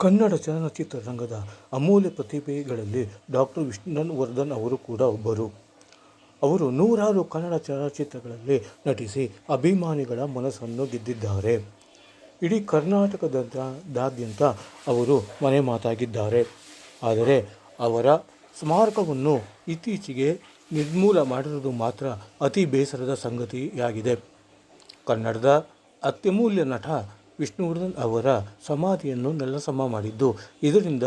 ಕನ್ನಡ ಚಲನಚಿತ್ರರಂಗದ ಅಮೂಲ್ಯ ಪ್ರತಿಭೆಗಳಲ್ಲಿ ಡಾಕ್ಟರ್ ವಿಷ್ಣುವರ್ಧನ್ ವರ್ಧನ್ ಅವರು ಕೂಡ ಒಬ್ಬರು. ಅವರು ನೂರಾರು ಕನ್ನಡ ಚಲನಚಿತ್ರಗಳಲ್ಲಿ ನಟಿಸಿ ಅಭಿಮಾನಿಗಳ ಮನಸ್ಸನ್ನು ಗೆದ್ದಿದ್ದಾರೆ. ಇಡೀ ಕರ್ನಾಟಕದಾದ್ಯಂತ ಅವರು ಮನೆ ಮಾತಾಗಿದ್ದಾರೆ. ಆದರೆ ಅವರ ಸ್ಮಾರಕವನ್ನು ಇತ್ತೀಚೆಗೆ ನಿರ್ಮೂಲ ಮಾಡಿರುವುದು ಮಾತ್ರ ಅತಿ ಬೇಸರದ ಸಂಗತಿಯಾಗಿದೆ. ಕನ್ನಡದ ಅತ್ಯಮೂಲ್ಯ ನಟ ವಿಷ್ಣುವರ್ಧನ್ ಅವರ ಸಮಾಧಿಯನ್ನು ನೆಲಸಮ ಮಾಡಿದ್ದು, ಇದರಿಂದ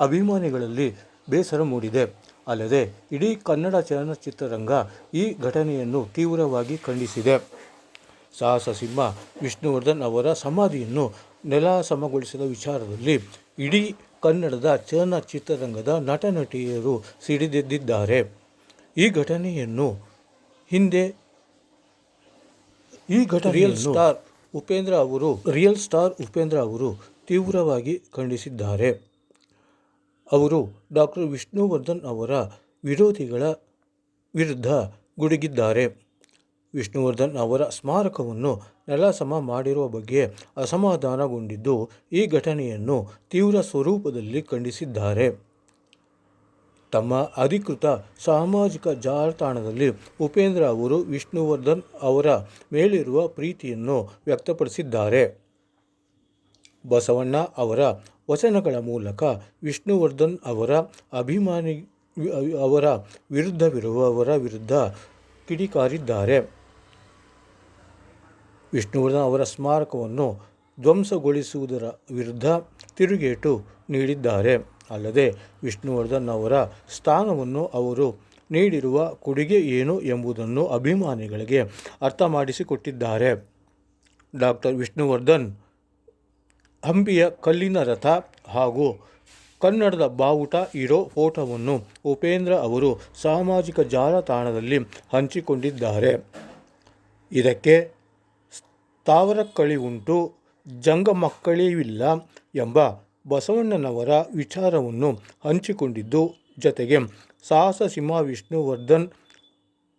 ಅಭಿಮಾನಿಗಳಲ್ಲಿ ಬೇಸರ ಮೂಡಿದೆ. ಅಲ್ಲದೆ, ಇಡೀ ಕನ್ನಡ ಚಲನಚಿತ್ರರಂಗ ಈ ಘಟನೆಯನ್ನು ತೀವ್ರವಾಗಿ ಖಂಡಿಸಿದೆ. ಸಾಹಸ ಸಿಂಹ ವಿಷ್ಣುವರ್ಧನ್ ಅವರ ಸಮಾಧಿಯನ್ನು ನೆಲಸಮಗೊಳಿಸಿದ ವಿಚಾರದಲ್ಲಿ ಇಡೀ ಕನ್ನಡದ ಚಲನಚಿತ್ರರಂಗದ ನಟ ನಟಿಯರು ಸಿಡಿದೆದ್ದಿದ್ದಾರೆ. ಈ ಘಟನೆಯನ್ನು ಹಿಂದೆ, ಈ ಘಟನೆಯಲ್ಲಿ ಉಪೇಂದ್ರ ಅವರು, ರಿಯಲ್ ಸ್ಟಾರ್ ಉಪೇಂದ್ರ ಅವರು ತೀವ್ರವಾಗಿ ಖಂಡಿಸಿದ್ದಾರೆ. ಅವರು ಡಾಕ್ಟರ್ ವಿಷ್ಣುವರ್ಧನ್ ಅವರ ವಿರೋಧಿಗಳ ವಿರುದ್ಧ ಗುಡುಗಿದ್ದಾರೆ. ವಿಷ್ಣುವರ್ಧನ್ ಅವರ ಸ್ಮಾರಕವನ್ನು ನೆಲಸಮ ಮಾಡಿರುವ ಬಗ್ಗೆ ಅಸಮಾಧಾನಗೊಂಡಿದ್ದು ಈ ಘಟನೆಯನ್ನು ತೀವ್ರ ಸ್ವರೂಪದಲ್ಲಿ ಖಂಡಿಸಿದ್ದಾರೆ. ತಮ್ಮ ಅಧಿಕೃತ ಸಾಮಾಜಿಕ ಜಾಲತಾಣದಲ್ಲಿ ಉಪೇಂದ್ರ ಅವರು ವಿಷ್ಣುವರ್ಧನ್ ಅವರ ಮೇಲಿರುವ ಪ್ರೀತಿಯನ್ನು ವ್ಯಕ್ತಪಡಿಸಿದ್ದಾರೆ. ಬಸವಣ್ಣ ಅವರ ವಚನಗಳ ಮೂಲಕ ವಿಷ್ಣುವರ್ಧನ್ ಅವರ ಅಭಿಮಾನಿ, ಅವರ ವಿರುದ್ಧವಿರುವವರ ವಿರುದ್ಧ ಕಿಡಿಕಾರಿದ್ದಾರೆ. ವಿಷ್ಣುವರ್ಧನ್ ಅವರ ಸ್ಮಾರಕವನ್ನು ಧ್ವಂಸಗೊಳಿಸುವುದರ ವಿರುದ್ಧ ತಿರುಗೇಟು ನೀಡಿದ್ದಾರೆ. ಅಲ್ಲದೆ ವಿಷ್ಣುವರ್ಧನ್ ಅವರ ಸ್ಥಾನವನ್ನು ಅವರು ನೀಡಿರುವ ಕೊಡುಗೆ ಏನು ಎಂಬುದನ್ನು ಅಭಿಮಾನಿಗಳಿಗೆ ಅರ್ಥ ಮಾಡಿಸಿಕೊಟ್ಟಿದ್ದಾರೆ. ಡಾಕ್ಟರ್ ವಿಷ್ಣುವರ್ಧನ್ ಹಂಪಿಯ ಕಲ್ಲಿನ ರಥ ಹಾಗೂ ಕನ್ನಡದ ಬಾವುಟ ಇರೋ ಫೋಟೋವನ್ನು ಉಪೇಂದ್ರ ಅವರು ಸಾಮಾಜಿಕ ಜಾಲತಾಣದಲ್ಲಿ ಹಂಚಿಕೊಂಡಿದ್ದಾರೆ. ಇದಕ್ಕೆ ಸ್ಥಾವರಕ್ಕಳಿವುಂಟು ಜಂಗಮಕ್ಕಳಿವಿಲ್ಲ ಎಂಬ ಬಸವಣ್ಣನವರ ವಿಚಾರವನ್ನು ಹಂಚಿಕೊಂಡಿದ್ದು ಜತೆಗೆ ಸಾಹಸ ಸಿಂಹ ವಿಷ್ಣುವರ್ಧನ್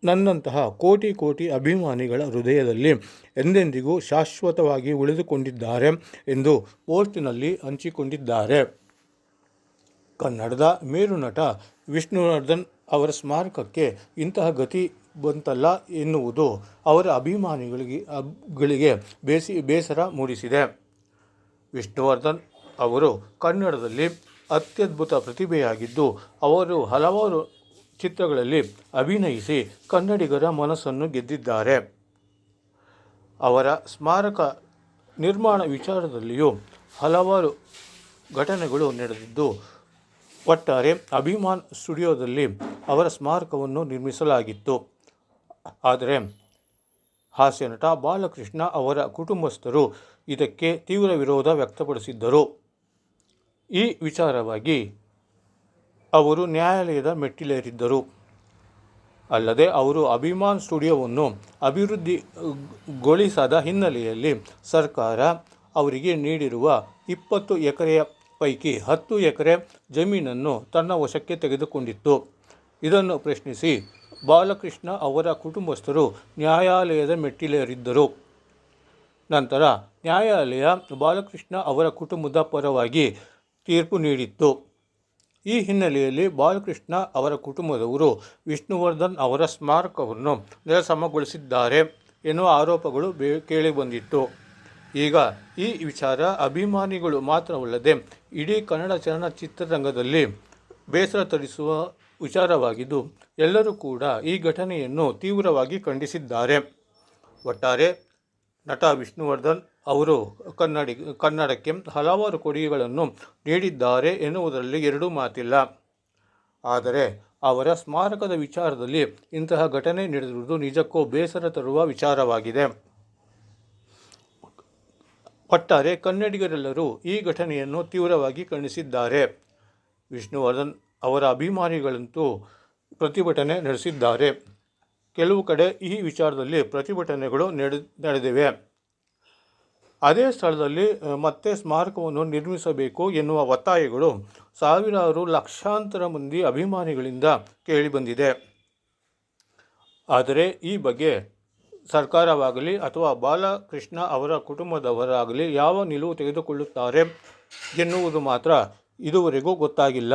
ನನ್ನಂತಹ ಕೋಟಿ ಕೋಟಿ ಅಭಿಮಾನಿಗಳ ಹೃದಯದಲ್ಲಿ ಎಂದೆಂದಿಗೂ ಶಾಶ್ವತವಾಗಿ ಉಳಿದುಕೊಂಡಿದ್ದಾರೆ ಎಂದು ಪೋಸ್ಟ್ನಲ್ಲಿ ಹಂಚಿಕೊಂಡಿದ್ದಾರೆ. ಕನ್ನಡದ ಮೇರುನಟ ವಿಷ್ಣುವರ್ಧನ್ ಅವರ ಸ್ಮಾರಕಕ್ಕೆ ಇಂತಹ ಗತಿ ಬಂತಲ್ಲ ಎನ್ನುವುದು ಅವರ ಅಭಿಮಾನಿಗಳಿಗೆ ಗಳಿಗೆ ಬೇಸಿ, ಬೇಸರ ಮೂಡಿಸಿದೆ. ವಿಷ್ಣುವರ್ಧನ್ ಅವರು ಕನ್ನಡದಲ್ಲಿ ಅತ್ಯದ್ಭುತ ಪ್ರತಿಭೆಯಾಗಿದ್ದು, ಅವರು ಹಲವಾರು ಚಿತ್ರಗಳಲ್ಲಿ ಅಭಿನಯಿಸಿ ಕನ್ನಡಿಗರ ಮನಸ್ಸನ್ನು ಗೆದ್ದಿದ್ದಾರೆ. ಅವರ ಸ್ಮಾರಕ ನಿರ್ಮಾಣ ವಿಚಾರದಲ್ಲಿಯೂ ಹಲವಾರು ಘಟನೆಗಳು ನಡೆದಿದ್ದು, ಒಟ್ಟಾರೆ ಅಭಿಮಾನ್ ಸ್ಟುಡಿಯೋದಲ್ಲಿ ಅವರ ಸ್ಮಾರಕವನ್ನು ನಿರ್ಮಿಸಲಾಗಿತ್ತು. ಆದರೆ ಹಾಸ್ಯನಟ ಬಾಲಕೃಷ್ಣ ಅವರ ಕುಟುಂಬಸ್ಥರು ಇದಕ್ಕೆ ತೀವ್ರ ವಿರೋಧ ವ್ಯಕ್ತಪಡಿಸಿದ್ದರು. ಈ ವಿಚಾರವಾಗಿ ಅವರು ನ್ಯಾಯಾಲಯದ ಮೆಟ್ಟಿಲೇರಿದ್ದರು. ಅಲ್ಲದೆ ಅವರು ಅಭಿಮಾನ್ ಸ್ಟುಡಿಯೋವನ್ನು ಅಭಿವೃದ್ಧಿಗೊಳಿಸದ ಹಿನ್ನೆಲೆಯಲ್ಲಿ ಸರ್ಕಾರ ಅವರಿಗೆ ನೀಡಿರುವ ಇಪ್ಪತ್ತು ಎಕರೆಯ ಪೈಕಿ ಹತ್ತು ಎಕರೆ ಜಮೀನನ್ನು ತನ್ನ ವಶಕ್ಕೆ ತೆಗೆದುಕೊಂಡಿತ್ತು. ಇದನ್ನು ಪ್ರಶ್ನಿಸಿ ಬಾಲಕೃಷ್ಣ ಅವರ ಕುಟುಂಬಸ್ಥರು ನ್ಯಾಯಾಲಯದ ಮೆಟ್ಟಿಲೇರಿದ್ದರು. ನಂತರ ನ್ಯಾಯಾಲಯ ಬಾಲಕೃಷ್ಣ ಅವರ ಕುಟುಂಬದ ಪರವಾಗಿ ತೀರ್ಪು ನೀಡಿತ್ತು ಈ ಹಿನ್ನೆಲೆಯಲ್ಲಿ ಬಾಲಕೃಷ್ಣ ಅವರ ಕುಟುಂಬದವರು ವಿಷ್ಣುವರ್ಧನ್ ಅವರ ಸ್ಮಾರಕವನ್ನು ನೆಲಸಮಗೊಳಿಸಿದ್ದಾರೆ ಎನ್ನುವ ಆರೋಪಗಳು ಬೇ ಕೇಳಿಬಂದಿತ್ತು. ಈಗ ಈ ವಿಚಾರ ಅಭಿಮಾನಿಗಳು ಮಾತ್ರವಲ್ಲದೆ ಇಡೀ ಕನ್ನಡ ಚಲನಚಿತ್ರರಂಗದಲ್ಲಿ ಬೇಸರ ತರಿಸುವ ವಿಚಾರವಾಗಿದ್ದು, ಎಲ್ಲರೂ ಕೂಡ ಈ ಘಟನೆಯನ್ನು ತೀವ್ರವಾಗಿ ಖಂಡಿಸಿದ್ದಾರೆ. ಒಟ್ಟಾರೆ ನಟ ವಿಷ್ಣುವರ್ಧನ್ ಅವರು ಕನ್ನಡಿ, ಕನ್ನಡಕ್ಕೆ ಹಲವಾರು ಕೊಡುಗೆಗಳನ್ನು ನೀಡಿದ್ದಾರೆ ಎನ್ನುವುದರಲ್ಲಿ ಎರಡೂ ಮಾತಿಲ್ಲ. ಆದರೆ ಅವರ ಸ್ಮಾರಕದ ವಿಚಾರದಲ್ಲಿ ಇಂತಹ ಘಟನೆ ನಡೆದಿರುವುದು ನಿಜಕ್ಕೂ ಬೇಸರ ತರುವ ವಿಚಾರವಾಗಿದೆ. ಒಟ್ಟಾರೆ ಕನ್ನಡಿಗರೆಲ್ಲರೂ ಈ ಘಟನೆಯನ್ನು ತೀವ್ರವಾಗಿ ಖಂಡಿಸಿದ್ದಾರೆ. ವಿಷ್ಣುವರ್ಧನ್ ಅವರ ಅಭಿಮಾನಿಗಳಂತೂ ಪ್ರತಿಭಟನೆ ನಡೆಸಿದ್ದಾರೆ. ಕೆಲವು ಕಡೆ ಈ ವಿಚಾರದಲ್ಲಿ ಪ್ರತಿಭಟನೆಗಳು ನಡೆ ನಡೆದಿವೆ. ಅದೇ ಸ್ಥಳದಲ್ಲಿ ಮತ್ತೆ ಸ್ಮಾರಕವನ್ನು ನಿರ್ಮಿಸಬೇಕು ಎನ್ನುವ ಒತ್ತಾಯಗಳು ಸಾವಿರಾರು ಲಕ್ಷಾಂತರ ಮಂದಿ ಅಭಿಮಾನಿಗಳಿಂದ ಕೇಳಿಬಂದಿದೆ. ಆದರೆ ಈ ಬಗ್ಗೆ ಸರ್ಕಾರವಾಗಲಿ ಅಥವಾ ಬಾಲಕೃಷ್ಣ ಅವರ ಕುಟುಂಬದವರಾಗಲಿ ಯಾವ ನಿಲುವು ತೆಗೆದುಕೊಳ್ಳುತ್ತಾರೆ ಎನ್ನುವುದು ಮಾತ್ರ ಇದುವರೆಗೂ ಗೊತ್ತಾಗಿಲ್ಲ.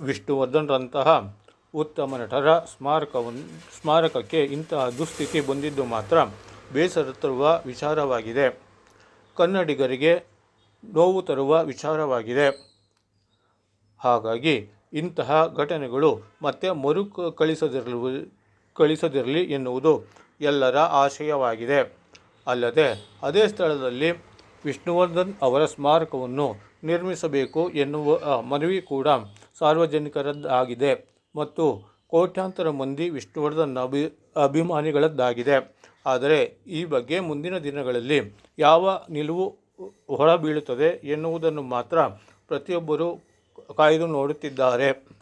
ವಿಷ್ಣುವರ್ಧನ್ರಂತಹ ಉತ್ತಮ ನಟರ ಸ್ಮಾರಕವನ್ನು ಸ್ಮಾರಕಕ್ಕೆ ಇಂತಹ ದುಸ್ಥಿತಿ ಬಂದಿದ್ದು ಮಾತ್ರ ಬೇಸರ ತರುವ ವಿಚಾರವಾಗಿದೆ. ಕನ್ನಡಿಗರಿಗೆ ನೋವು ತರುವ ವಿಚಾರವಾಗಿದೆ. ಹಾಗಾಗಿ ಇಂತಹ ಘಟನೆಗಳು ಮತ್ತೆ ಮರು ಕಳಿಸದಿರಲು, ಕಳಿಸದಿರಲಿ ಎನ್ನುವುದು ಎಲ್ಲರ ಆಶಯವಾಗಿದೆ. ಅಲ್ಲದೆ ಅದೇ ಸ್ಥಳದಲ್ಲಿ ವಿಷ್ಣುವರ್ಧನ್ ಅವರ ಸ್ಮಾರಕವನ್ನು ನಿರ್ಮಿಸಬೇಕು ಎನ್ನುವ ಮನವಿ ಕೂಡ ಸಾರ್ವಜನಿಕರದ್ದಾಗಿದೆ. ಮತ್ತು ಕೋಟ್ಯಾಂತರ ಮಂದಿ ವಿಷ್ಣುವರ್ಧನ್ ಅಭಿ, ಅಭಿಮಾನಿಗಳದ್ದಾಗಿದೆ. ಆದರೆ ಈ ಬಗ್ಗೆ ಮುಂದಿನ ದಿನಗಳಲ್ಲಿ ಯಾವ ನಿಲುವು ಹೊರಬೀಳುತ್ತದೆ ಎನ್ನುವುದನ್ನು ಮಾತ್ರ ಪ್ರತಿಯೊಬ್ಬರೂ ಕಾಯ್ದು ನೋಡುತ್ತಿದ್ದಾರೆ.